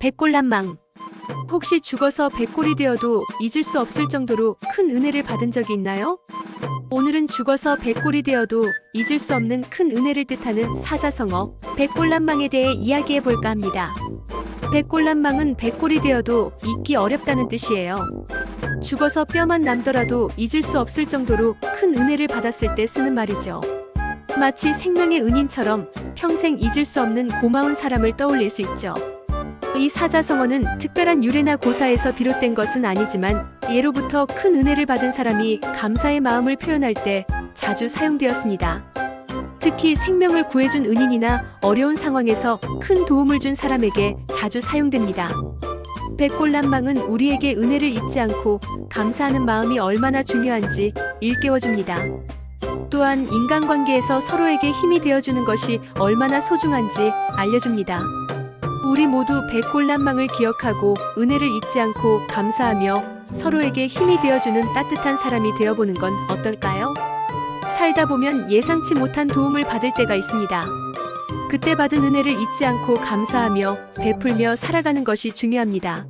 백골난망. 혹시 죽어서 백골이 되어도 잊을 수 없을 정도로 큰 은혜를 받은 적이 있나요? 오늘은 죽어서 백골이 되어도 잊을 수 없는 큰 은혜를 뜻하는 사자성어 백골난망에 대해 이야기해 볼까 합니다. 백골난망은 백골이 되어도 잊기 어렵다는 뜻이에요. 죽어서 뼈만 남더라도 잊을 수 없을 정도로 큰 은혜를 받았을 때 쓰는 말이죠. 마치 생명의 은인처럼 평생 잊을 수 없는 고마운 사람을 떠올릴 수 있죠. 이 사자성어는 특별한 유래나 고사에서 비롯된 것은 아니지만 예로부터 큰 은혜를 받은 사람이 감사의 마음을 표현할 때 자주 사용되었습니다. 특히 생명을 구해준 은인이나 어려운 상황에서 큰 도움을 준 사람에게 자주 사용됩니다. 백골난망은 우리에게 은혜를 잊지 않고 감사하는 마음이 얼마나 중요한지 일깨워줍니다. 또한 인간관계에서 서로에게 힘이 되어주는 것이 얼마나 소중한지 알려줍니다. 우리 모두 백골난망을 기억하고 은혜를 잊지 않고 감사하며 서로에게 힘이 되어주는 따뜻한 사람이 되어보는 건 어떨까요? 살다 보면 예상치 못한 도움을 받을 때가 있습니다. 그때 받은 은혜를 잊지 않고 감사하며 베풀며 살아가는 것이 중요합니다.